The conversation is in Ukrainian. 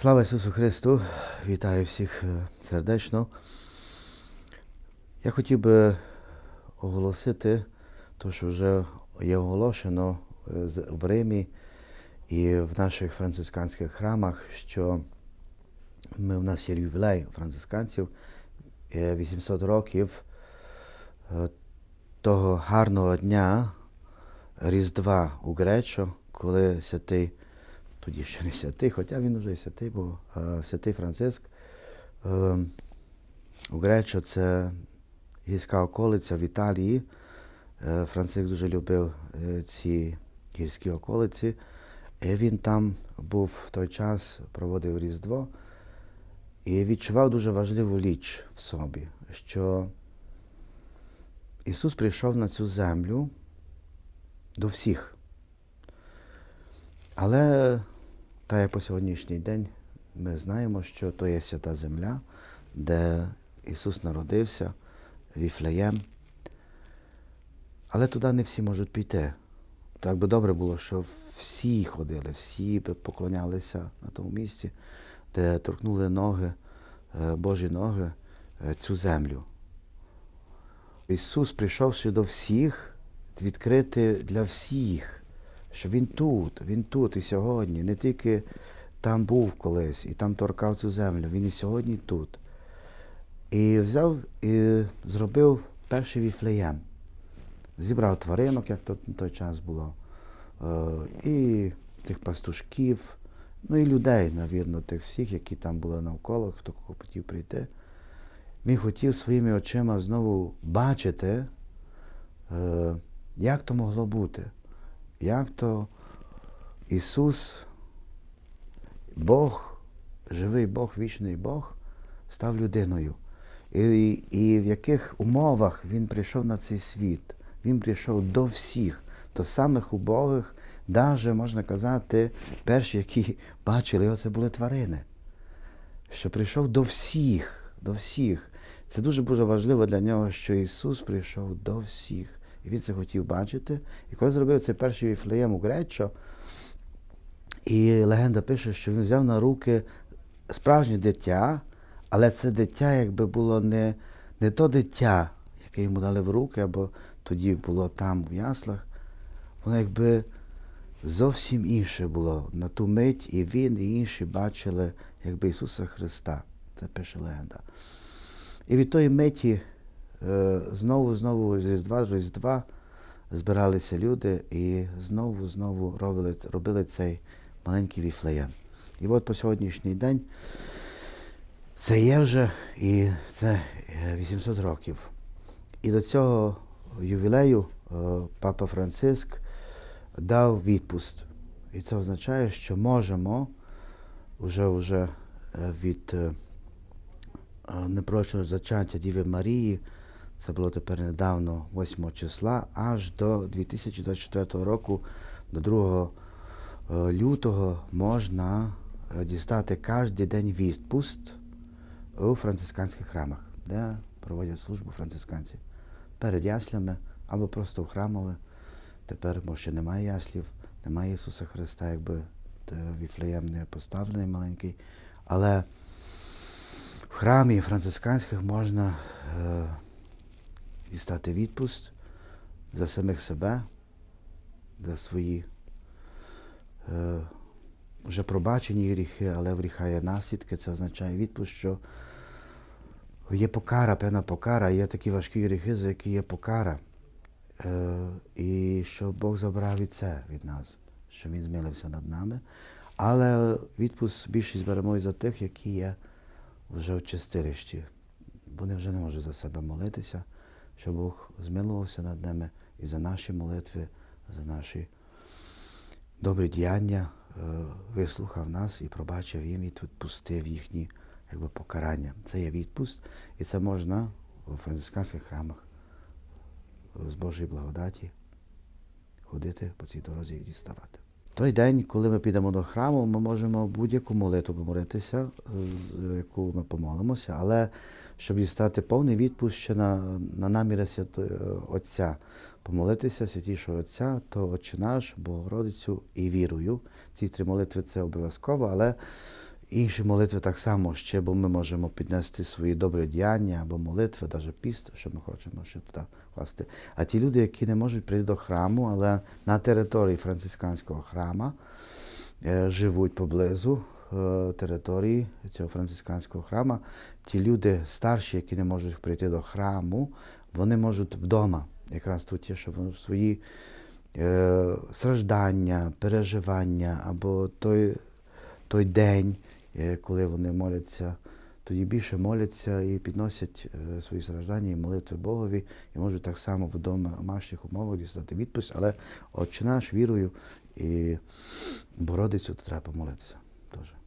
Слава Ісусу Христу! Вітаю всіх е, сердечно. Я хотів би оголосити те, що вже є оголошено е, в Римі і в наших францисканських храмах, що ми, в нас є ювілей францисканців е, 800 років е, того гарного дня Різдва у Гречо, коли святий тоді ще не святий, хоча він вже і святий, бо святий Франциск е, у Гречо це гірська околиця в Італії. Е, Франциск дуже любив е, ці гірські околиці. І він там був в той час, проводив Різдво і відчував дуже важливу річ в собі, що Ісус прийшов на цю землю до всіх. Але та як по сьогоднішній день ми знаємо, що то є свята земля, де Ісус народився, Віфлеєм. Але туди не всі можуть піти. Так би добре було, що всі ходили, всі би поклонялися на тому місці, де торкнули ноги, е, Божі ноги, е, цю землю. Ісус, прийшовши до всіх, відкрити для всіх, що Він тут, Він тут і сьогодні, не тільки там був колись і там торкав цю землю, Він і сьогодні тут. І взяв і зробив перший віфлеєм. Зібрав тваринок, як то на той час було, е, і тих пастушків, ну і людей, навірно, тих всіх, які там були навколо, хто хотів прийти. Він хотів своїми очима знову бачити, е, як то могло бути, як то Ісус, Бог, живий Бог, вічний Бог, став людиною. І, і в яких умовах Він прийшов на цей світ. Він прийшов до всіх, до самих убогих, навіть, можна казати, перші, які бачили його, це були тварини. Що прийшов до всіх, до всіх. Це дуже дуже важливо для нього, що Ісус прийшов до всіх. І Він це хотів бачити. І коли зробив цей перший віфлеєм у Гречо, і легенда пише, що він взяв на руки справжнє дитя, але це дитя якби було не, не то дитя, яке йому дали в руки, або тоді було там в яслах. Воно якби зовсім інше було на ту мить, і він, і інші бачили якби Ісуса Христа. Це пише легенда. І від тої миті знову, знову з Різдва, Різдва збиралися люди і знову, знову робили, робили цей маленький віфлеєм. І от по сьогоднішній день це є вже і це е, 800 років. І до цього ювілею е, папа Франциск дав відпуст. І це означає, що можемо вже, вже е, від е, е, непрочного зачаття Діви Марії, це було тепер недавно, 8 числа, аж до 2024 року, до 2 е, лютого, можна е, дістати кожен день відпуст у францисканських храмах, де проводять службу францисканці. Перед яслями або просто в храмове. Тепер, бо ще немає яслів, немає Ісуса Христа, якби віфлеєм не поставлений маленький. Але в храмі францисканських можна е, дістати відпуст за самих себе, за свої е, вже пробачені гріхи, але гріха наслідки. Це означає відпуст, що є покара, певна покара, є такі важкі гріхи, за які є покара. Е, і що Бог забрав і це від нас, що Він змилився над нами. Але відпуск більшість беремо і за тих, які є вже в чистилищі. Вони вже не можуть за себе молитися, що Бог змилувався над ними і за наші молитви, за наші добрі діяння е, вислухав нас і пробачив їм і відпустив їхні якби, покарання. Це є відпуст, і це можна у францисканських храмах з Божої благодаті ходити по цій дорозі і діставати. Той день, коли ми підемо до храму, ми можемо будь-яку молитву помолитися, з яку ми помолимося, але щоб дістати повний відпуск ще на, на наміри святої Отця, помолитися святішого Отця, то Отче наш, Богородицю і вірую. Ці три молитви це обов'язково, але інші молитви так само ще, бо ми можемо піднести свої добрі діяння або молитви, навіть піст, що ми хочемо ще туди класти. А ті люди, які не можуть прийти до храму, але на території францисканського храму е, живуть поблизу е, території цього францисканського храму, ті люди старші, які не можуть прийти до храму, вони можуть вдома. Якраз тут є, що вони свої е, страждання, переживання або той, той день, коли вони моляться, тоді більше моляться і підносять е, свої страждання і молитви Богові, і можуть так само в домашніх умовах дістати відпуск, але Отче наш вірою і Бородицю то треба помолитися теж.